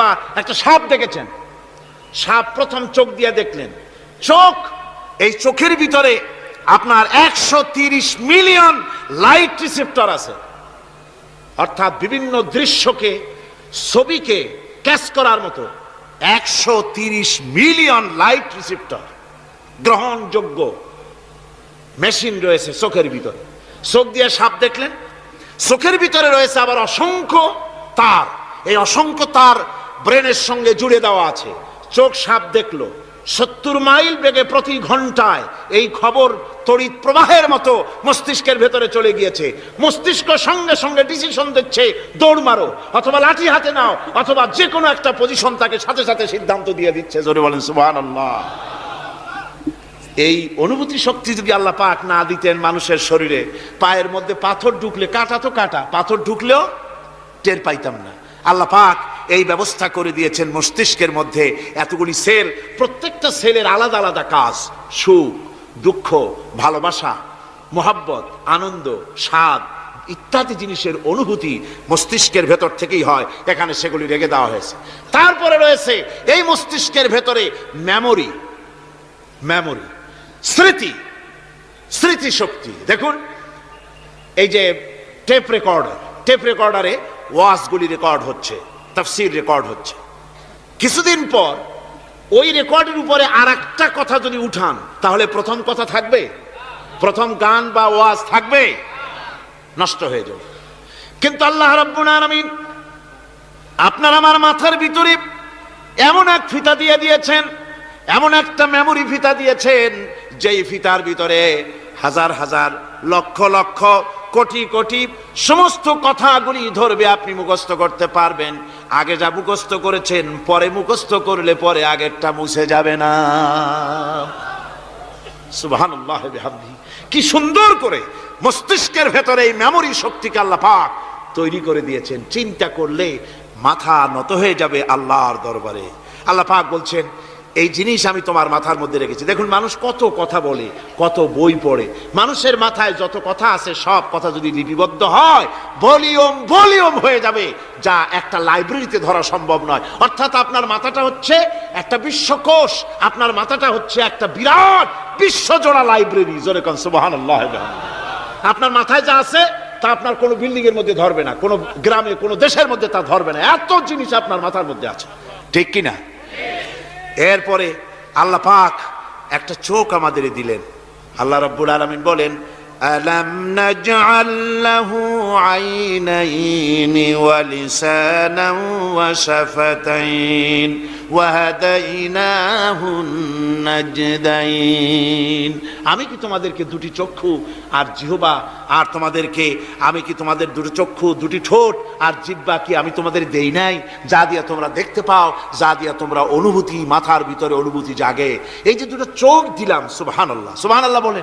বা একটা সাপ দেখেছেন? সাপ প্রথম চোখ দিয়ে দেখলেন। চোখ, এই চোখের ভিতরে আপনার একশো তিরিশ মিলিয়ন লাইট রিসেপ্টর আছে। অর্থাৎ বিভিন্ন দৃশ্যকে, ছবিকে ক্যাচ করার মতো একশো তিরিশ মিলিয়ন লাইট রিসেপ্টর। গ্রহণযোগ্য মেশিন রয়েছে চোখের ভিতরে। চোখ দিয়ে সাপ দেখলেন। চোখের ভিতরে রয়েছে আবার অসংখ্য তার। এই অসংখ্য তার ব্রেনের সঙ্গে জুড়ে দেওয়া আছে। চোখ সাপ দেখল। সত্তর মাইল বেগে প্রতি ঘন্টায় এই খবর তড়িৎ প্রবাহের মতো মস্তিষ্কের ভেতরে চলে গিয়েছে। মস্তিষ্ক সঙ্গে সঙ্গে ডিসিশন দিচ্ছে, দৌড় মারো, অথবা লাঠি হাতে নাও, অথবা যে কোনো একটা পজিশন তাকে সাথে সাথে সিদ্ধান্ত দিয়ে দিচ্ছে। জোরে বলেন সুবহান এই অনুভূতি শক্তি যদি আল্লাহ পাক না দিতেন মানুষের শরীরে, পায়ের মধ্যে পাথর ঢুকলে কাটা তো কাটা, পাথর ঢুকলেও টের পাইতাম না। আল্লাহ পাক এই ব্যবস্থা করে দিয়েছেন মস্তিষ্কের মধ্যে এতগুলি সেল, প্রত্যেকটা সেলের আলাদা আলাদা কাজ, সুখ, দুঃখ, ভালোবাসা, মোহাব্বত, আনন্দ, স্বাদ ইত্যাদি জিনিসের অনুভূতি মস্তিষ্কের ভেতর থেকেই হয়। এখানে সেগুলি রেখে দেওয়া হয়েছে। তারপরে রয়েছে এই মস্তিষ্কের ভেতরে মেমোরি মেমোরি স্মৃতি স্মৃতি শক্তি দেখুন, এই যে টেপ রেকর্ডার টেপ রেকর্ডারে ওয়াজগুলি রেকর্ড হচ্ছে। তাফসির রেকর্ড হচ্ছে। কিছুদিন পর ওই রেকর্ডের উপরে আর একটা কথা যদি উঠান, তাহলে প্রথম কথা থাকবে? প্রথম গান বা ওয়াজ থাকবে? নষ্ট হয়ে যাবে। কিন্তু আল্লাহ রাব্বুল আলামিন আপনার আমার মাথার ভিতরে এমন এক ফিতা দিয়ে দিয়েছেন, এমন একটা মেমোরি ফিতা দিয়েছেন, যেই ফিতার ভিতরে হাজার হাজার, লক্ষ লক্ষ, কোটি কোটি সমস্ত কথাগুলি ধরবে, আপনি মুখস্থ করতে পারবেন। আগে যা মুখস্থ করেছেন, পরে মুখস্থ করলে পরে আগেরটা মুছে যাবে না। সুবহানাল্লাহ বিহামদিহি কি সুন্দর করে মস্তিষ্কের ভেতরে এই মেমোরি শক্তিকে আল্লাহ পাক তৈরি করে দিয়েছেন। চিন্তা করলে মাথা নত হয়ে যাবে আল্লাহর দরবারে। আল্লাহ পাক বলছেন এই জিনিস আমি তোমার মাথার মধ্যে রেখেছি। দেখুন, মানুষ কত কথা বলে, কত বই পড়ে। মানুষের মাথায় যত কথা আছে, সব কথা যদি লিপিবদ্ধ হয়, ভলিউম ভলিউম হয়ে যাবে। যা একটা লাইব্রেরিতে ধরা সম্ভব নয়। অর্থাৎ আপনার মাথাটা হচ্ছে একটা বিশ্বকোষ। আপনার মাথাটা হচ্ছে একটা বিরাট বিশ্বজোড়া লাইব্রেরি। জোরে কন আপনার মাথায় যা আছে, তা আপনার কোনো বিল্ডিং এর মধ্যে ধরবে না। কোনো গ্রামে, কোনো দেশের মধ্যে তা ধরবে না। এত জিনিস আপনার মাথার মধ্যে আছে। ঠিক কি না এরপরে আল্লাহ পাক একটা চোখ আমাদের দিলেন আল্লাহ রব্বুল আলমিন বলেন ألم نجعل له عينين ولسانا وشفتين وهديناه النجدين আমি কি তোমাদেরকে দুটি চক্ষু আর জিহবা? আর তোমাদেরকে আমি কি তোমাদের দুটি চক্ষু, দুটি ঠোঁট? আর জিব্বা কি আমি তোমাদের দেই নাই? যা দিয়া তোমরা দেখতে পাও, যা দিয়া তোমরা অনুভূতি, মাথার ভিতরে অনুভূতি জাগে। এই যে দুটো চোখ দিলাম, সুবহানাল্লাহ সুবহানাল্লাহ বলেন।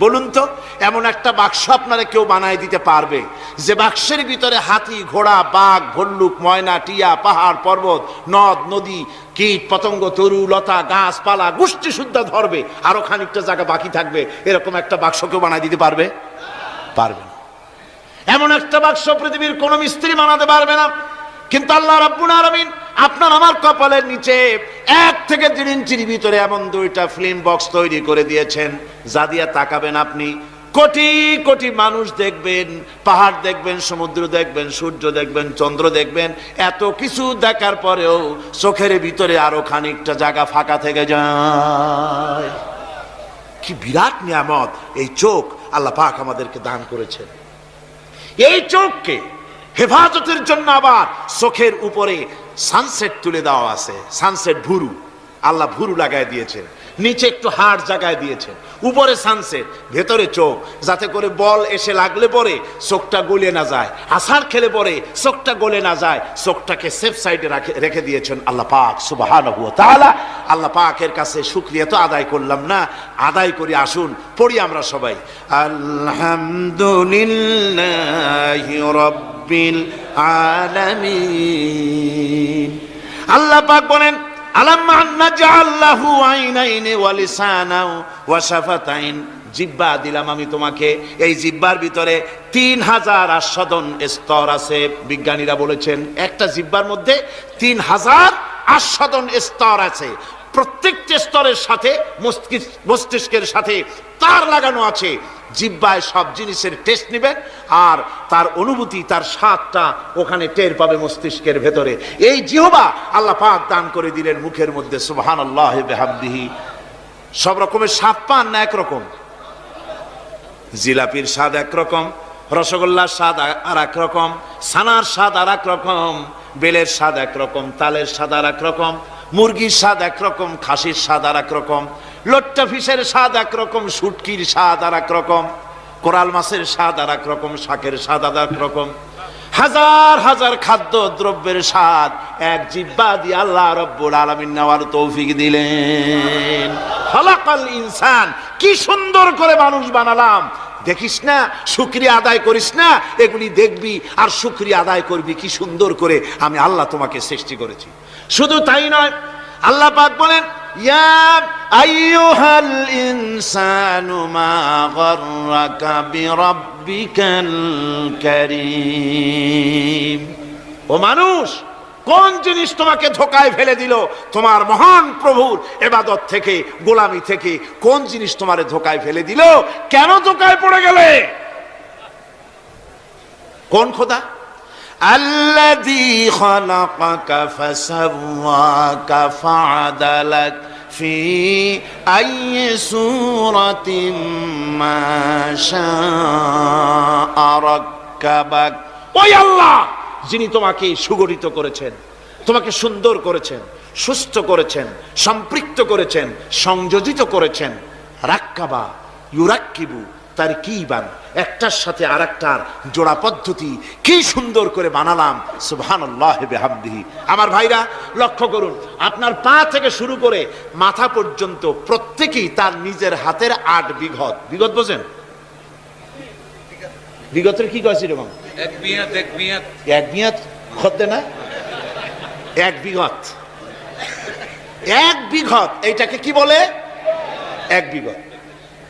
বলুন তো, এমন একটা বাক্স আপনারা কেউ বানায় দিতে পারবে? যে বাক্সের ভিতরে হাতি, ঘোড়া, বাঘ, ভল্লুক, ময়না, টিয়া, পাহাড়, পর্বত, নদ, নদী, কীট, পতঙ্গ, তরু, লতা, গাছপালা, গোষ্ঠী শুদ্ধা ধরবে। আরও খানিকটা জায়গা বাকি থাকবে। এরকম একটা বাক্স কেউ বানায় দিতে পারবে? পারবে না। এমন একটা বাক্স পৃথিবীর কোনো মিস্ত্রি বানাতে পারবে না। কিন্তু আল্লাহ রাব্বুল আলামিন আপনার আমার কপালের নিচে এক থেকে তিন ইঞ্চির ভিতরে এমন দুইটা ফিল্ম বক্স তৈরি করে দিয়েছেন। যা দিয়া তাকাবেন আপনি। কোটি কোটি মানুষ দেখবেন, পাহাড় দেখবেন, সমুদ্র দেখবেন, সূর্য দেখবেন, চন্দ্র দেখবেন। এত কিছু দেখার পরেও চোখের ভিতরে আরও খানিকটা জায়গা ফাঁকা থেকে যায়। কি বিরাট নিয়ামত। এই চোখ আল্লাহ পাক আমাদেরকে দান করেছেন। এই চোখকে হেফাজতের জন্য আবার চোখের উপরে সানসেট তুলে দেওয়া আছে সানসেট ভুরু। আল্লাহ ভুরু লাগাই দিয়েছেন, নিচে একটু হাড় জাগায় দিয়েছেন, উপরে সানসেট ভেতরে চোখ, যাতে করে বল এসে লাগলে পরে চোখটা গলে না যায় আসার খেলে পরে চোখটা গলে না যায়, চোখটাকে সেফ সাইডে রাখে দিয়েছেন আল্লাহ পাক সুবাহান তাআলা। আল্লাহ পাকের কাছে শুক্রিয়া তো আদায় করলাম না, আদায় করি আসুন, পড়ি আমরা সবাই। আলহামদুলিল্লাহ রব্বিল আলামিন। আল্লাহ পাক বলেন আলাম নাজআল্লাহু আইনাইনি ওয়া লিসানাও ওয়া শাফাতাইন। জিব্বা দিলাম আমি তোমাকে। এই জিব্বার ভিতরে তিন হাজার আস্বাদন স্তর আছে, বিজ্ঞানীরা বলেছেন। একটা জিব্বার মধ্যে তিন হাজার আস্বাদন স্তর আছে। প্রত্যেকটি স্তরের সাথে মস্তিষ্কের সাথে তার লাগানো আছে। জিব্বায় সব জিনিসের টেস্ট নেবেন আর তার অনুভূতি, তার স্বাদটা ওখানে টের পাবে মস্তিষ্কের ভেতরে। এই জিহবা আল্লাহ পাক দান করে দিলেন মুখের মধ্যে সুবহান আল্লাহ বেহামদিহি। সব রকমের স্বাদ পান না একরকম? জিলাপির স্বাদ একরকম, রসগোল্লার স্বাদ আর এক রকম সানার স্বাদ আর এক রকম বেলের স্বাদ একরকম, তালের স্বাদ আর এক রকম মুরগির স্বাদ একরকম, খাসির স্বাদ আর এক রকম লোট্টা ফিশের স্বাদ একরকম সুটকির স্বাদ আর রকম কোরাল মাছের স্বাদ আর রকম শাকের স্বাদ আর রকম হাজার হাজার খাদ্য দ্রব্যের স্বাদ এক জিব্বা দিয়ে আল্লাহ রব্বুল আলামিন নেওয়ার তৌফিক দিলেন। হলাকাল ইনসান, কি সুন্দর করে মানুষ বানালাম। দেখিস না, শুক্রিয়া আদায় করিস না, এগুলি দেখবি আর শুক্রিয়া আদায় করবি, কি সুন্দর করে আমি আল্লাহ তোমাকে সৃষ্টি করেছি। শুধু তাই নয়, আল্লাহ পাক বলেন আইয়ুহাল ইনসানু মা গররাকা বিরাব্বিকাল কারীম ও মানুষ, কোন জিনিস তোমাকে ধোকায় ফেলে দিল? তোমার মহান প্রভুর এবাদত থেকে, গোলামি থেকে কোন জিনিস তোমারে ধোকায় ফেলে দিল? কেন ধোকায় পড়ে গেলে? কোন খোদা? الذي خلقك فسواك فعدلك في أي سورة ما شاء ركبك ওই আল্লাহ যিনি তোমাকে সুগঠিত করেছেন তোমাকে সুন্দর করেছেন সুস্থ করেছেন সম্পৃক্ত করেছেন সংযোজিত করেছেন রাক্কাবা ইউরাক্কিবু তার কি বান একটার সাথে আর একটার জোড়া পদ্ধতি কি সুন্দর করে বানালাম সুবহানাল্লাহ আমার ভাইরা লক্ষ্য করুন আপনার পা থেকে শুরু করে মাথা পর্যন্ত প্রত্যেকেই তার নিজের হাতের আট বিঘত। বিঘত বোঝেন? বিগতের কি কয়েছি এরকম এক বিয়াত এক এক বিঘত না? এক বিঘত। এক বিঘত এইটাকে কি বলে? এক বিঘত।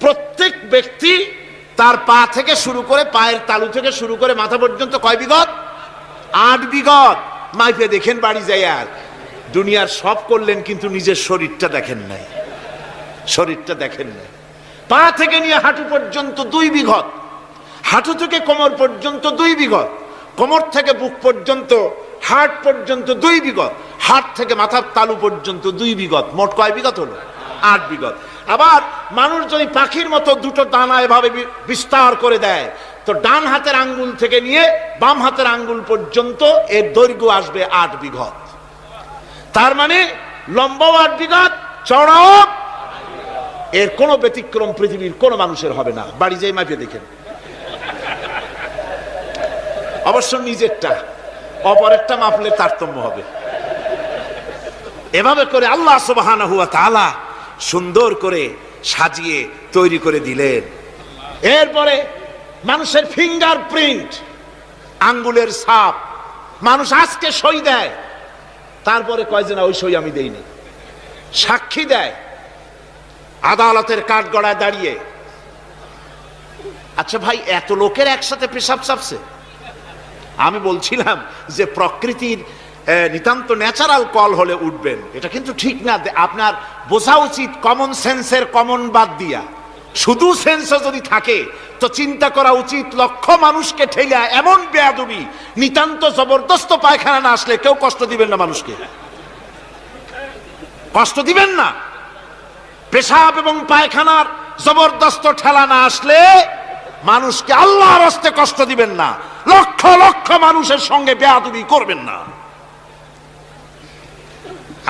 প্রত্যেক ব্যক্তি তার পা থেকে শুরু করে পায়ের তালু থেকে শুরু করে মাথা পর্যন্ত কয় বিঘত আট বিঘত মাইপে দেখেন বাড়ি যায় আর। দুনিয়ার সব করলেন কিন্তু নিজের শরীরটা দেখেন নাই। শরীরটা দেখেন নাই। পা থেকে নিয়ে হাঁটু পর্যন্ত দুই বিঘত হাঁটু থেকে কোমর পর্যন্ত দুই বিঘত কোমর থেকে বুক পর্যন্ত হাট পর্যন্ত দুই বিঘত হাট থেকে মাথার তালু পর্যন্ত দুই বিঘত মোট কয় বিঘত হলো? আট বিঘত আবার মানুষ যদি পাখির মতো দুটো দানা এভাবে বিস্তার করে দেয়, তো ডান হাতের আঙ্গুল থেকে নিয়ে বাম হাতের আঙ্গুল পর্যন্ত এর দৈর্ঘ্য আসবে আট বিঘত। তার মানে লম্বাও আট বিঘত চড়াও এর কোনো ব্যতিক্রম পৃথিবীর কোনো মানুষের হবে না। বাড়ি যেই মাপিয়ে দেখেন। অবশ্য নিজেরটা, অপরেরটা মাপলে তারতম্য হবে। এভাবে করে আল্লাহ তাআলা সুন্দর করে সাজিয়ে তৈরি করে দিলেন। এরপরে মানুষের ফিঙ্গার প্রিন্ট আঙ্গুলের ছাপ, মানুষ আজকে সই দেয়। তারপরে কয় যে না, ওই সই আমি দেইনি। সাক্ষী দেয় আদালতের কাঠগড়ায় দাঁড়িয়ে। আচ্ছা ভাই, এত লোকের একসাথে পেশাব চাপছে? আমি বলছিলাম যে প্রকৃতির নিতান্ত ন্যাচারাল কল হলে উঠবেন। এটা কিন্তু ঠিক না আপনার বোঝা উচিত কমন সেন্সের কমন বাদ দিয়া। শুধু সেন্স যদি থাকে, তো চিন্তা করা উচিত লক্ষ মানুষকে ঠেলা এমন বেয়াদবি, নিতান্ত জবরদস্ত পায়খানা না আসলে কেউ কষ্ট দিবেন না মানুষকে। কষ্ট দিবেন না। পেশাব এবং পায়খানার জবরদস্ত ঠেলা না আসলে মানুষকে আল্লাহর হস্তে কষ্ট দিবেন না। লক্ষ লক্ষ মানুষের সঙ্গে বেয়াদবি করবেন না।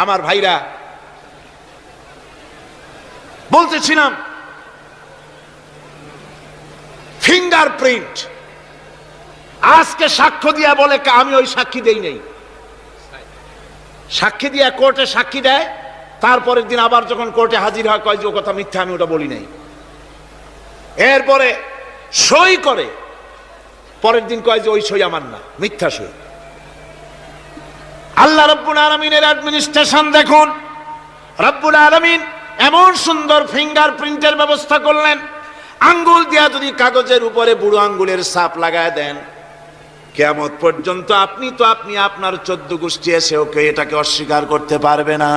আমার ভাইরা, বলতেছিলাম ফিঙ্গারপ্রিন্ট আজকে সাক্ষ্য দিয়া বলে আমি ওই সাক্ষী দেই নাই। সাক্ষী দিয়া কোর্টে সাক্ষী দেয়, তারপরের দিন আবার যখন কোর্টে হাজির হয়, কয় যে ও কথা মিথ্যা, আমি ওটা বলি নাই। এরপরে সই করে, পরের দিন কয় যে ওই সই আমার না, মিথ্যা সই। আল্লাহ রব্বুল আলমিনের অ্যাডমিনিস্ট্রেশন দেখুন। রব্বুল আলমিন এমন সুন্দর ফিঙ্গার প্রিন্টের ব্যবস্থা করলেন। আঙ্গুল দিয়া যদি কাগজের উপরে বুড়ো আঙ্গুলের সাপ লাগায় দেন, কেয়ামত পর্যন্ত আপনি তো আপনি আপনার চোদ্দ গোষ্ঠী এসে ওকে এটাকে অস্বীকার করতে পারবে না।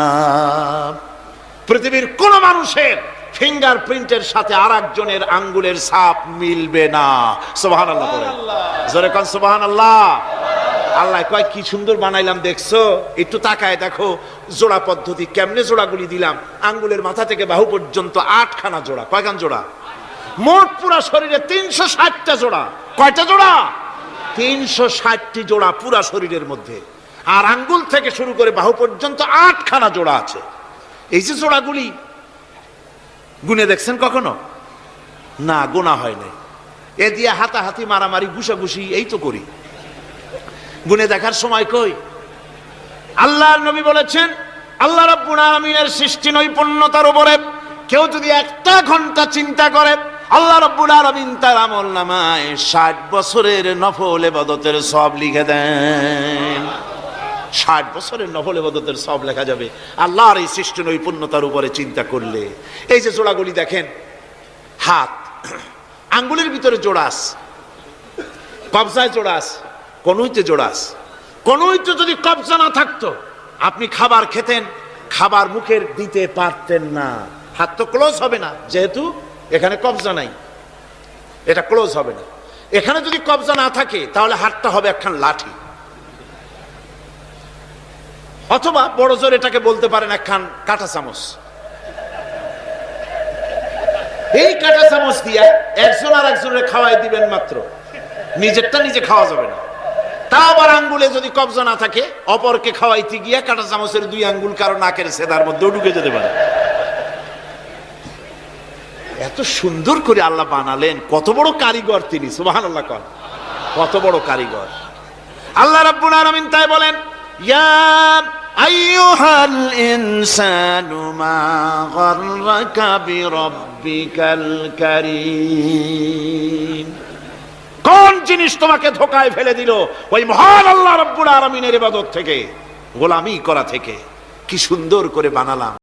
পৃথিবীর কোন মানুষের ফিঙ্গার প্রিন্টের সাথে আর একজনের আঙ্গুলের ছাপ মিলবে না। সোবাহান আল্লাহ জোরে কন সোবাহান আল্লাহ আল্লাহ কয়, কি সুন্দর বানাইলাম, দেখছ? একটু তাকায় দেখো, জোড়া পদ্ধতি, কেমনে জোড়াগুলি দিলাম? আঙ্গুলের মাথা থেকে বাহু পর্যন্ত আটখানা জোড়া। কয়খান জোড়া? মোট পুরা শরীরে তিনশো ষাটটা জোড়া। কয়টা জোড়া? তিনশো ষাটটি জোড়া পুরা শরীরের মধ্যে। আর আঙ্গুল থেকে শুরু করে বাহু পর্যন্ত আটখানা জোড়া আছে। এই যে জোড়াগুলি, গুনে দেখছেন কখনো? না, গোনা হয় নাই। এ দিয়ে হাতাহাতি, মারামারি, ঘুষাঘুষি, এই তো করি। গুনে দেখার সময় কই? আল্লাহর নবী বলেছেন, আল্লাহ রাব্বুল আলামিনের সৃষ্টি নৈপুণ্যতার উপরে কেউ যদি একটা ঘণ্টা চিন্তা করে, আল্লাহ রাব্বুল আলামিন তার আমল নামায় ষাট বছরের নফল এবাদতের সব লিখে দেন। ষাট বছরের নফল এবাদতের সব লেখা যাবে। আল্লাহর এই সৃষ্টি নৈপুণ্যতার উপরে চিন্তা করলে। এই যে জোড়াগুলি দেখেন, হাত, আঙ্গুলের ভিতরে জোড়াস কবজায় জোড়াস কনুইতে জোড়াস। কনুইতে যদি কবজা না থাকতো, আপনি খাবার খেতেন, খাবার মুখের দিতে পারতেন না। হাত তো ক্লোজ হবে না, যেহেতু এখানে কবজা নাই। এটা ক্লোজ হবে না। এখানে যদি কবজা না থাকে, তাহলে হাতটা হবে একখান লাঠি। অথবা বড় জোর এটাকে বলতে পারেন একখান কাঁটা চামচ। এই কাঁটা চামচ দিয়া একজন আর একজনের খাওয়াই দিবেন মাত্র। নিজেরটা নিজে খাওয়া যাবে না। তা আবার আঙ্গুলে যদি কবজা না থাকে, অপরকে খাওয়াইতে গিয়া কাঁটা চামচের দুই আঙ্গুল কারও নাকের সেদার মধ্যেও ঢুকে যেতে পারে। এত সুন্দর করে আল্লাহ বানালেন, কত বড় কারিগর তিনি সুবাহান আল্লাহ কন। কত বড় কারিগর। আল্লাহ রাব্বুল আলামিন তাই বলেন, ইয়া আইয়ুহাল ইনসানু মা গররাকা বিরাব্বিকাল কারীম। কোন জিনিস তোমাকে ধোকায় ফেলে দিল? ওই মহান আল্লাহ রব্বুল আলমিনের ইবাদত থেকে, গোলামি করা থেকে। কি সুন্দর করে বানালাম।